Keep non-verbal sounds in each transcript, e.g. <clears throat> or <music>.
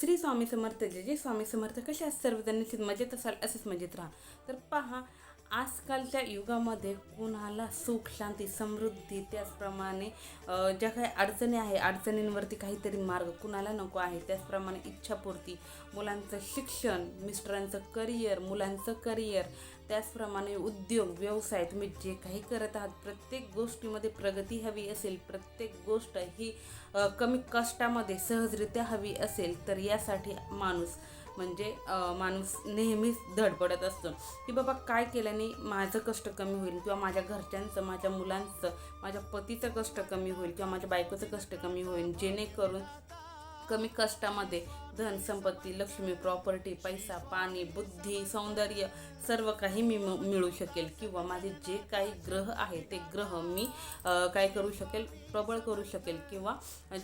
श्री स्वामी समर्थ जे जे स्वामी समर्थ. कसे आज सर्वजण निश्चित मजेत असाल असेच मजेत राहा. तर पहा आजकालच्या युगामध्ये कुणाला सुख शांती समृद्धी त्याचप्रमाणे ज्या काही अडचणी आहे अडचणींवरती काहीतरी मार्ग कुणाला नको आहे त्याचप्रमाणे इच्छापूर्ती मुलांचं शिक्षण मिस्टरांचं करिअर मुलांचं करिअर त्याचप्रमाणे उद्योग व्यवसाय तुम्ही जे काही करत आहात प्रत्येक गोष्टीमध्ये प्रगती हवी असेल प्रत्येक गोष्ट ही कमी कष्टामध्ये सहजरित्या हवी असेल तर यासाठी माणूस म्हणजे माणूस नेहमीच धडपडत असतो. की बाबा काय केल्याने माझं कष्ट कमी होईल किंवा माझ्या घरच्यांचं माझ्या मुलांचं माझ्या पतीचं कष्ट कमी होईल किंवा माझ्या बायकोचं कष्ट कमी होईल जेणेकरून कमी कष्टामध्ये धन संपत्ती लक्ष्मी प्रॉपर्टी पैसा पाणी बुद्धी सौंदर्य सर्व काही मी म- मिळू शकेल. किंवा माझे जे काही ग्रह आहे ते ग्रह मी काय करू शकेल? प्रबळ करू शकेल. किंवा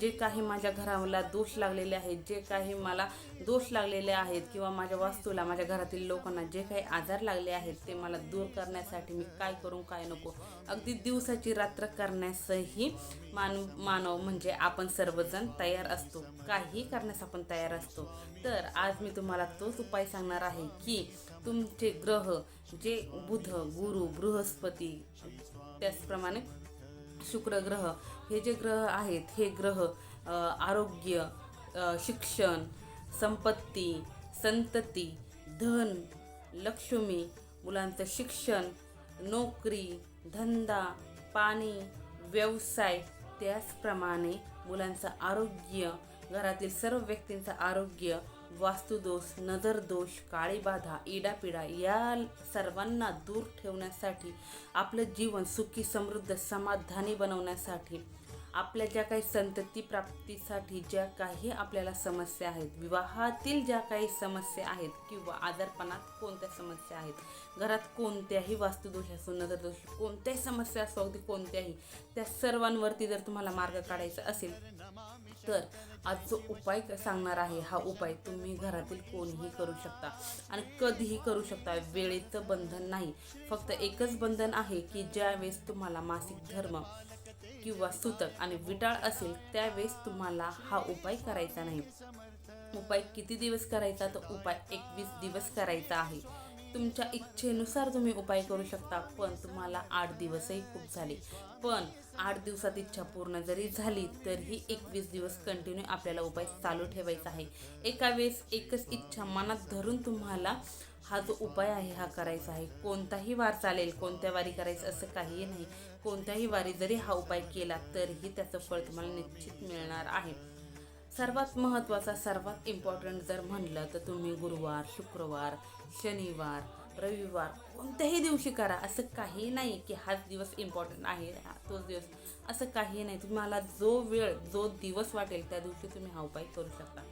जे काही माझ्या घराला दोष लागलेले आहेत जे काही मला दोष लागलेले आहेत किंवा माझ्या वास्तूला माझ्या घरातील लोकांना जे काही आजार लागले आहेत ते मला दूर करण्यासाठी मी काय करू काय नको? अगदी दिवसाची रात्र करण्यासही मान मानव म्हणजे आपण सर्वजण तयार असतो. काही करण्यास आपण तयार असतो तर आज मी तुम्हाला तोच उपाय सांगणार आहे की तुमचे ग्रह जे बुध गुरु बृहस्पती त्याचप्रमाणे शुक्र ग्रह हे जे ग्रह आहेत हे ग्रह आरोग्य शिक्षण संपत्ती संतती धन लक्ष्मी मुलांचं शिक्षण नोकरी धंदा पाणी व्यवसाय त्याचप्रमाणे मुलांचं आरोग्य घरातील सर्व व्यक्तींचं आरोग्य वास्तुदोष नजरदोष काळीबाधा इडापिडा या सर्वांना दूर ठेवण्यासाठी आपलं जीवन सुखी समृद्ध समाधानी बनवण्यासाठी आपल्या ज्या काही संतती प्राप्तीसाठी ज्या काही आपल्याला समस्या आहेत विवाहातील ज्या काही समस्या आहेत किंवा आजारपणात कोणत्या समस्या आहेत घरात कोणत्याही वास्तुदोष असो नजरदोष कोणत्याही समस्या असो अगदी कोणत्याही त्या सर्वांवरती जर तुम्हाला मार्ग काढायचा असेल तर आज जो उपाय क- सांगणार आहे. हा उपाय तुम्ही घरातील कोणीही करू शकता आणि कधीही करू शकता. वेळेचं बंधन नाही. फक्त एकच बंधन आहे की ज्यावेळेस तुम्हाला मासिक धर्म किंवा सुतक आणि विटाळ असेल त्यावेळेस तुम्हाला हा उपाय करायचा नाही. उपाय किती दिवस करायचा? तर उपाय एकवीस दिवस करायचा आहे. तुमच्या इच्छेनुसार तुम्ही उपाय करू शकता पण तुम्हाला आठ दिवसही खूप झाले. पण आठ दिवसात इच्छा पूर्ण जरी झाली तरीही एकवीस दिवस कंटिन्यू आपल्याला उपाय चालू ठेवायचा आहे. एका वेळेस एकच इच्छा मनात धरून तुम्हाला हा जो उपाय आहे हा करायचा आहे. कोणताही वार चालेल कोणत्या वारी करायचं असं काहीही नाही. कोणत्याही वारी जरी हा उपाय केला तरीही त्याचं फळ तुम्हाला निश्चित मिळणार आहे. सर्वात महत्त्वाचा सर्वात इम्पॉर्टंट जर म्हणलं तर तुम्ही गुरुवार शुक्रवार शनिवार रविवार कोणत्याही दिवशी करा. असं काही नाही की हाच दिवस इम्पॉर्टंट आहे हा तोच दिवस. असं काही नाही. तुम्हाला जो वेळ जो दिवस वाटेल त्या दिवशी तुम्ही हा उपाय करू शकता.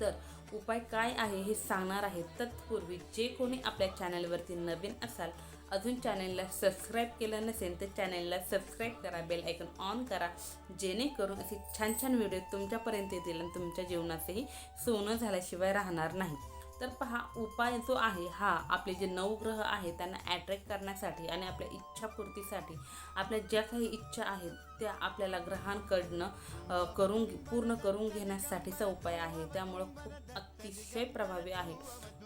तर उपाय काय आहे हे सांगणार आहे. तत्पूर्वी जे कोणी आपल्या चॅनलवरती नवीन असाल अजून चॅनलला सबस्क्राईब केलं नसेल तर चॅनलला सबस्क्राईब करा बेल ऐकून ऑन करा जेणेकरून असे छान छान व्हिडिओ तुमच्यापर्यंत येतील आणि तुमच्या जीवनाचंही सोनं झाल्याशिवाय राहणार नाही. तर पहा उपाय जो आहे हा आपले जे नऊ ग्रह आहेत त्यांना अट्रॅक्ट करण्यासाठी आणि आपल्या इच्छापूर्तीसाठी आपल्या ज्या काही इच्छा आहेत त्या आपल्याला ग्रहांकडनं करून पूर्ण करून घेण्यासाठीचा उपाय आहे. त्यामुळं खूप अतिशय प्रभावी आहे.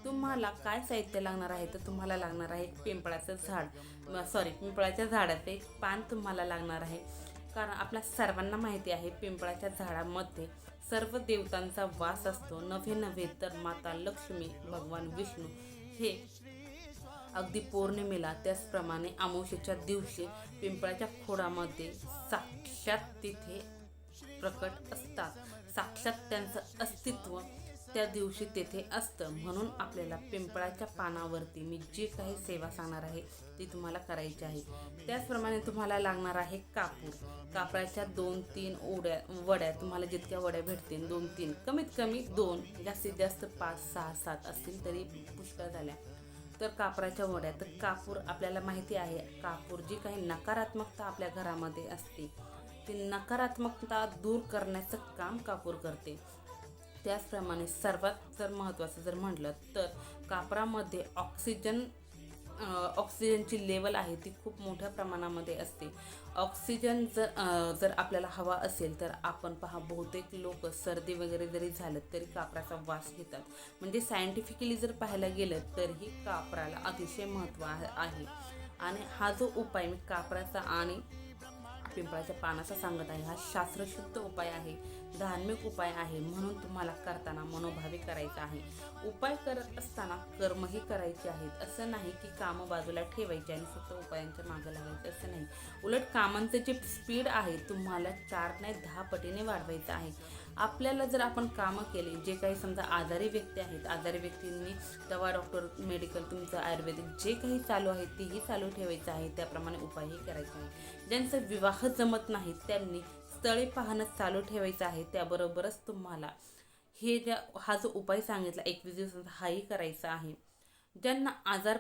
तुम्हाला काय साहित्य लागणार आहे? तर तुम्हाला लागणार आहे पिंपळाचं झाड. सॉरी पिंपळाच्या झाडाचं एक पान तुम्हाला लागणार आहे. कारण आपल्या सर्वांना माहिती आहे पिंपळाच्या झाडामध्ये सर्व देवतांचा वास असतो. नव्हे नव्हे तर माता लक्ष्मी भगवान विष्णू हे अगदी पौर्णिमेला त्याचप्रमाणे अमावशेच्या दिवशी पिंपळाच्या खोडामध्ये साक्षात तिथे प्रकट असतात. साक्षात त्यांचं अस्तित्व त्या दिवशी तेथे असतं. म्हणून आपल्याला पिंपळाच्या पानावरती मी जी काही सेवा सांगणार आहे ती तुम्हाला करायची आहे. त्याचप्रमाणे तुम्हाला लागणार आहे कापूर. कापडाच्या दोन तीन ओड्या वड्या तुम्हाला जितक्या वड्या भेटतील दोन तीन कमीत कमी दोन जास्तीत जास्त पाच सहा सात असतील तरी पुष्कळ झाल्या. तर कापराच्या वड्या. तर कापूर आपल्याला माहिती आहे कापूर जी काही नकारात्मकता आपल्या घरामध्ये असते ती नकारात्मकता दूर करण्याचं काम कापूर करते. त्याचप्रमाणे सर्वात जर महत्त्वाचं जर म्हटलं तर कापरामध्ये ऑक्सिजन ऑक्सिजनची लेवल आहे ती खूप मोठ्या प्रमाणामध्ये असते ऑक्सिजन जर जर आपल्याला हवा असेल तर आपण पहा बहुतेक लोक सर्दी वगैरे जरी झालं तरी कापराचा वास घेतात म्हणजे सायंटिफिकली जर पाहायला गेलं तरीही कापराला अतिशय महत्त्व आहे आहे. आणि हा जो उपाय मी कापराचा आणि पिंपळाच्या पानाचा सांगत आहे. हा शास्त्रशुद्ध उपाय आहे. धार्मिक उपाय आहे म्हणून तुम्हाला करताना मनोभावी करायचा आहे. उपाय करत असताना कर्मही करायचे आहेत. असं नाही की कामं बाजूला ठेवायची आणि फक्त उपायांच्या मागं लागायचं असं नाही. उलट कामांचं जे स्पीड आहे तुम्हाला चार नाही दहा पटीने वाढवायचं आहे. आपल्याला जर आपण कामं केली जे काही समजा आजारी व्यक्ती आहेत आजारी व्यक्तींनी दवा डॉक्टर मेडिकल तुमचं आयुर्वेदिक जे काही चालू आहे तेही चालू ठेवायचं आहे. त्याप्रमाणे उपायही करायचे आहे ज्यांचं विवाह जमत नाही त्यांनी स्थळे पाहणं चालू ठेवायचं आहे. त्याबरोबरच तुम्हाला हे ज्या हा जो उपाय सांगितला एकवीस दिवसांचा हाही करायचा आहे. ज्यांना आजार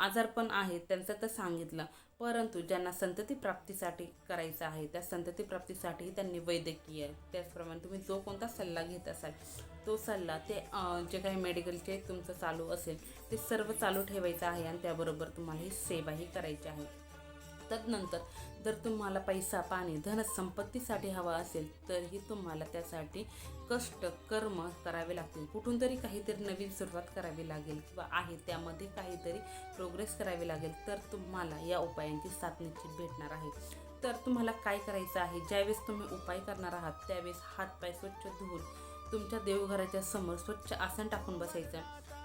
आजारपण आहे त्यांचं तर सांगितलं. परंतु ज्यांना संतती प्राप्तीसाठी करायचं आहे त्या संतती प्राप्तीसाठी त्यांनी वैद्यकीय त्याचप्रमाणे तुम्ही जो कोणता सल्ला घेत असाल तो सल्ला ते जे काही मेडिकलचे तुमचं चालू असेल ते सर्व चालू ठेवायचं आहे आणि त्याबरोबर तुम्हाला ही सेवाही करायची आहे. तदनंतर जर तुम्हाला पैसा पाणी धनसंपत्तीसाठी हवा असेल तरीही तुम्हाला त्यासाठी कष्ट कर्म करावे लागतील. कुठून तरी काहीतरी नवीन सुरुवात करावी लागेल किंवा आहे त्यामध्ये काहीतरी प्रोग्रेस करावी लागेल. तर तुम्हाला या उपायांची साथ निश्चित भेटणार आहे. तर तुम्हाला काय करायचं आहे? ज्यावेळेस तुम्ही उपाय करणार आहात त्यावेळेस हातपाय स्वच्छ धुवून तुमच्या देवघराच्या समोर स्वच्छ आसन टाकून बसायचं.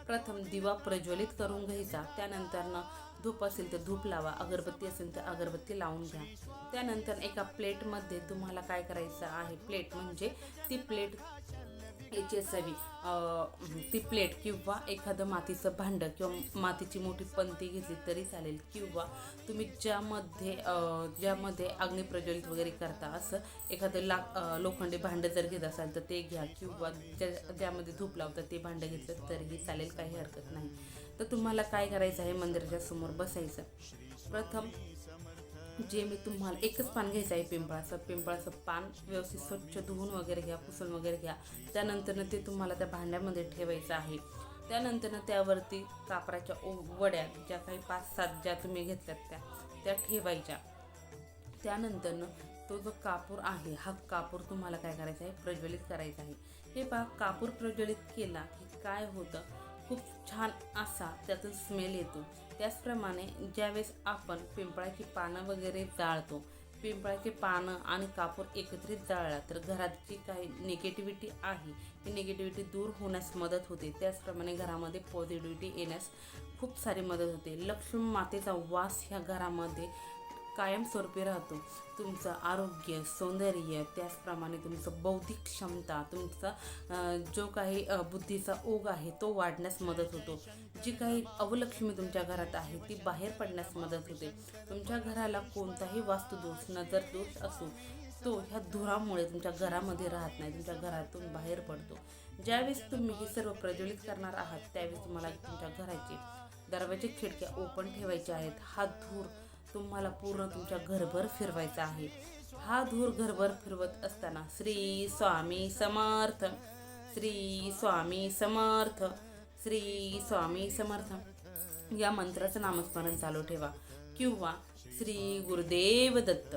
प्रथम दिवा प्रज्वलित करून घ्यायचा. त्यानंतरनं धूप असेल तर धूप लावा अगरबत्ती असेल तर अगरबत्ती लावून घ्या. त्यानंतर एका प्लेटमध्ये तुम्हाला काय करायचं आहे? प्लेट म्हणजे ती प्लेट याची असावी. ती प्लेट किंवा एखादं मातीचं भांडं किंवा मातीची मोठी पंती घेतली तरी चालेल. किंवा तुम्ही ज्यामध्ये ज्यामध्ये अग्नी प्रज्वलित वगैरे करता असं एखादं लाक लोखंडी भांडं जर घेत असाल तर ते घ्या. किंवा ज्या ज्यामध्ये धूप लावतात ते भांडं घेतलं तरीही चालेल काही हरकत नाही. तर तुम्हाला काय करायचं आहे? मंदिराच्या समोर बसायचं. प्रथम जे मी तुम्हाला एकच पान घ्यायचं आहे पिंपळाचं. पिंपळाचं पान व्यवस्थित स्वच्छ धुवून वगैरे घ्या पुसून वगैरे घ्या. त्यानंतरनं ते तुम्हाला त्या भांड्यामध्ये ठेवायचं आहे. त्यानंतरनं त्यावरती कापराच्या ओ- वड्या ज्या काही पाच सात ज्या तुम्ही घेतल्यात त्या त्या ठेवायच्या. त्यानंतरनं तो जो कापूर आहे हा कापूर तुम्हाला काय करायचा आहे? प्रज्वलित करायचा आहे. हे पहा कापूर प्रज्वलित केला की काय होतं? खूप छान असा त्यातून स्मेल येतो. त्याचप्रमाणे ज्यावेळेस आपण पिंपळाची पानं वगैरे जाळतो पिंपळाची पानं आणि कापूर एकत्रित जाळला तर घरात जी काही निगेटिव्हिटी आहे ती निगेटिव्हिटी दूर होण्यास मदत होते. त्याचप्रमाणे घरामध्ये पॉझिटिव्हिटी येण्यास खूप सारी मदत होते. लक्ष्मी मातेचा वास ह्या घरामध्ये कायमस्वरूपी राहतो. तुमचं आरोग्य सौंदर्य त्याचप्रमाणे तुमचं बौद्धिक क्षमता तुमचा जो काही बुद्धीचा ओघ आहे तो वाढण्यास मदत होतो. जी काही अवलक्ष्मी तुमच्या घरात आहे ती बाहेर पडण्यास मदत होते. तुमच्या घराला कोणताही वास्तुदोष नजरदोष असो तो ह्या धुरामुळे तुमच्या घरामध्ये राहत नाही तुमच्या घरातून बाहेर पडतो. ज्यावेळेस तुम्ही हे सर्व प्रज्वलित करणार आहात त्यावेळेस तुम्हाला तुमच्या घराचे दरवाजे खिडक्या ओपन ठेवायचे आहेत. हा धूर तुम्हाला पूर्ण तुमच्या घरभर फिरवायचा आहे. हा धूर घरभर फिरवत असताना श्री स्वामी समर्थ श्री स्वामी समर्थ श्री स्वामी समर्थ या मंत्राचं नामस्मरण चालू ठेवा. किंवा श्री गुरुदेव दत्त.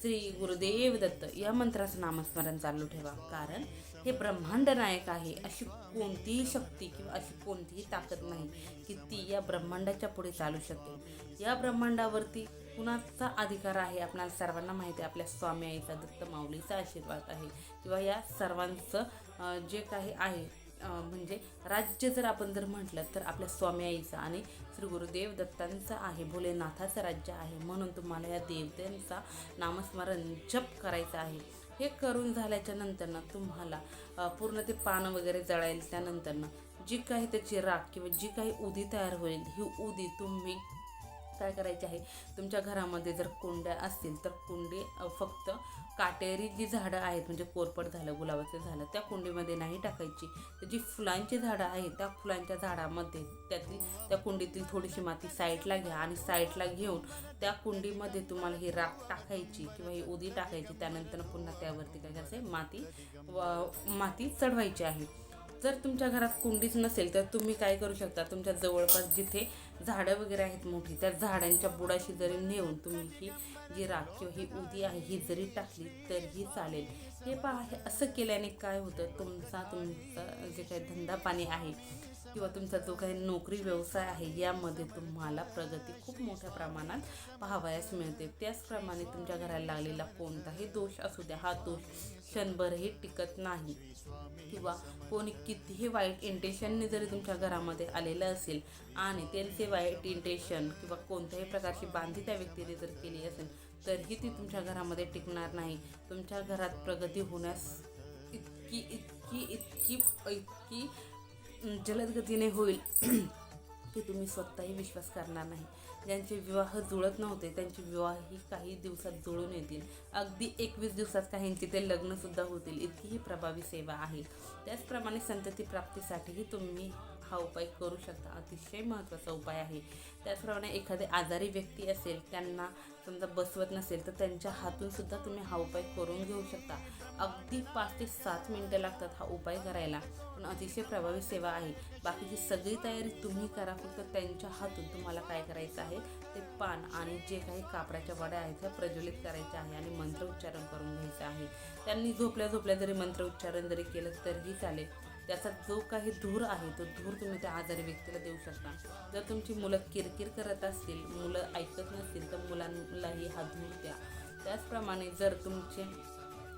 श्री गुरुदेव दत्त या मंत्राचं नामस्मरण चालू ठेवा. कारण हे ब्रह्मांड नायक आहे. अशी कोणतीही शक्ती किंवा अशी कोणतीही ताकद नाही की ती या ब्रह्मांडाच्या पुढे चालू शकेल. या ब्रह्मांडावरती कुणाचा अधिकार आहे? आपल्याला सर्वांना माहिती आहे. आपल्या स्वामी आईचा दत्त माऊलीचा आशीर्वाद आहे. किंवा या सर्वांचं जे काही आहे म्हणजे राज्य जर आपण जर म्हटलं तर आपल्या स्वामी आईचं आणि श्री गुरुदेव दत्तांचं आहे भोलेनाथाचं राज्य आहे. म्हणून तुम्हाला या देवतांचा नामस्मरण जप करायचं आहे. हे करून झाल्याच्या नंतरनं तुम्हाला पूर्ण ते पानं वगैरे जळायला त्यानंतरनं जी काही त्याची राख किंवा जी काही उदी तयार होईल ही उदी तुम्ही काय करायचे आहे. तुमच्या घरामध्ये जर कुंड्या असतील तर कुंडी फक्त काटेरी जी झाडं आहेत म्हणजे कोरपड झालं गुलाबाचं झालं त्या कुंडीमध्ये नाही टाकायची. तर जी फुलांची झाडं आहेत त्या फुलांच्या झाडामध्ये त्यातली त्या कुंडीतील थोडीशी माती साईडला घ्या आणि साईडला घेऊन त्या कुंडीमध्ये तुम्हाला ही राख टाकायची किंवा ही उदी टाकायची. त्यानंतर पुन्हा त्यावरती काय करायचं माती व माती चढवायची आहे. जर तुमच्या घरात कुंडीच नसेल तर तुम्ही काय करू शकता तुमच्या जवळपास जिथे झाडं वगैरे आहेत मोठी त्या झाडांच्या बुडाशी जरी नेऊन तुम्ही ही जी राख किंवा ही उदी आहे ही जरी टाकली तरीही चालेल. हे पहा हे असं केल्याने काय होतं? तुमचा तुमचा जे काही धंदा पाणी आहे किंवा तुमचा जो काही नोकरी व्यवसाय आहे यामध्ये तुम्हाला प्रगती खूप मोठ्या प्रमाणात पाहावयास मिळते. त्याचप्रमाणे तुमच्या घराला लागलेला कोणताही दोष असू द्या हा दोष क्षणभरही टिकत नाही. किंवा कोणी कितीही वाईट इंटेन्शनने जरी तुमच्या घरामध्ये आलेलं असेल आणि ते वाईट इंटेशन किंवा कोणत्याही प्रकारची बांधी त्या व्यक्तीने जर केली असेल तरीही ती तुमच्या घरामध्ये टिकणार नाही. तुमच्या घरात प्रगती होण्यास इतकी इतकी इतकी इतकी जलदगतीने होईल <clears throat> की तुम्ही स्वतःही विश्वास करणार नाही. ज्यांचे विवाह जुळत नव्हते त्यांचे विवाहही काही दिवसात जुळून येतील. अगदी एकवीस दिवसात काहींचे ते लग्नसुद्धा होतील. इतकी ही प्रभावी सेवा आहे. त्याचप्रमाणे संतती प्राप्तीसाठीही तुम्ही हा उपाय करू शकता. अतिशय महत्त्वाचा उपाय आहे. त्याचप्रमाणे एखादे आजारी व्यक्ती असेल त्यांना समजा बसवत नसेल तर त्यांच्या हातून सुद्धा तुम्ही हा उपाय करून घेऊ शकता. अगदी पाच ते सात मिनटं लागतात हा उपाय करायला. पण अतिशय प्रभावी सेवा आहे. बाकीची सगळी तयारी तुम्ही करा फक्त त्यांच्या हातून तुम्हाला काय करायचं आहे ते पान आणि जे काही कापडाच्या वड्या आहेत त्या प्रज्वलित करायच्या आहे आणि मंत्र उच्चारण करून घ्यायचं आहे. त्यांनी झोपल्या झोपल्या जरी मंत्र उच्चारण जरी केलं तरीही चालेल. त्याचा जो काही धूर आहे तो धूर तुम्ही त्या आजारी व्यक्तीला देऊ शकता. जर तुमची मुलं किरकिर करत असतील मुलं ऐकत नसतील तर मुलांनाही हा धूर द्या. त्याचप्रमाणे जर तुमचे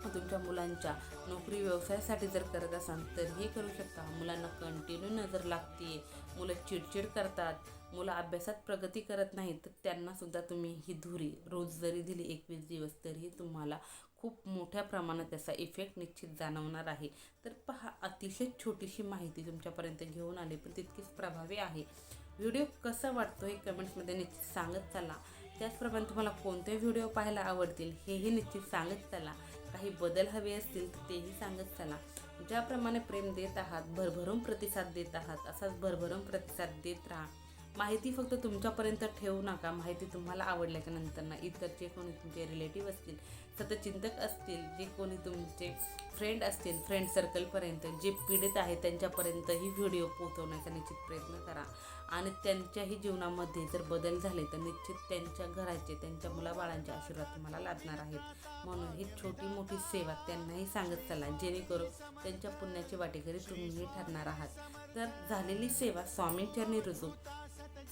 तुमच्या मुलांच्या नोकरी व्यवसायासाठी जर करत असाल तरीही करू शकता. मुलांना कंटिन्यू नजर लागते मुलं चिडचिड करतात. मुलं अभ्यासात प्रगती करत नाहीत तर त्यांनासुद्धा तुम्ही ही धुरी रोज जरी दिली एकवीस दिवस तरीही तुम्हाला खूप मोठ्या प्रमाणात त्याचा इफेक्ट निश्चित जाणवणार आहे. तर पहा अतिशय छोटीशी माहिती तुमच्यापर्यंत घेऊन आली पण तितकीच प्रभावी आहे. व्हिडिओ कसा वाटतो हे कमेंट्समध्ये निश्चित सांगत चला. त्याचप्रमाणे तुम्हाला कोणते व्हिडिओ पाहायला आवडतील हेही निश्चित सांगत चला. काही बदल हवे असतील तर तेही सांगत चला. ज्याप्रमाणे प्रेम देत आहात भरभरून प्रतिसाद देत आहात असाच भरभरून प्रतिसाद देत राहा. माहिती फक्त तुमच्यापर्यंत ठेवू नका. माहिती तुम्हाला आवडल्याच्या नंतर ना इतर जे कोणी तुमचे रिलेटिव्ह असतील सतचिंतक असतील जे कोणी तुमचे फ्रेंड असतील फ्रेंड सर्कलपर्यंत जे पीडित आहेत त्यांच्यापर्यंत ही व्हिडिओ पोहोचवण्याचा निश्चित प्रयत्न करा. आणि त्यांच्याही जीवनामध्ये जर बदल झाले तर निश्चित त्यांच्या घराचे त्यांच्या मुलाबाळांचे आशीर्वाद तुम्हाला लाभणार आहेत. म्हणून ही छोटी मोठी सेवा त्यांनाही सांगत चला जेणेकरून त्यांच्या पुण्याची वाटेकरी तुम्हीही ठरणार आहात. तर झालेली सेवा स्वामींच्या रुजू.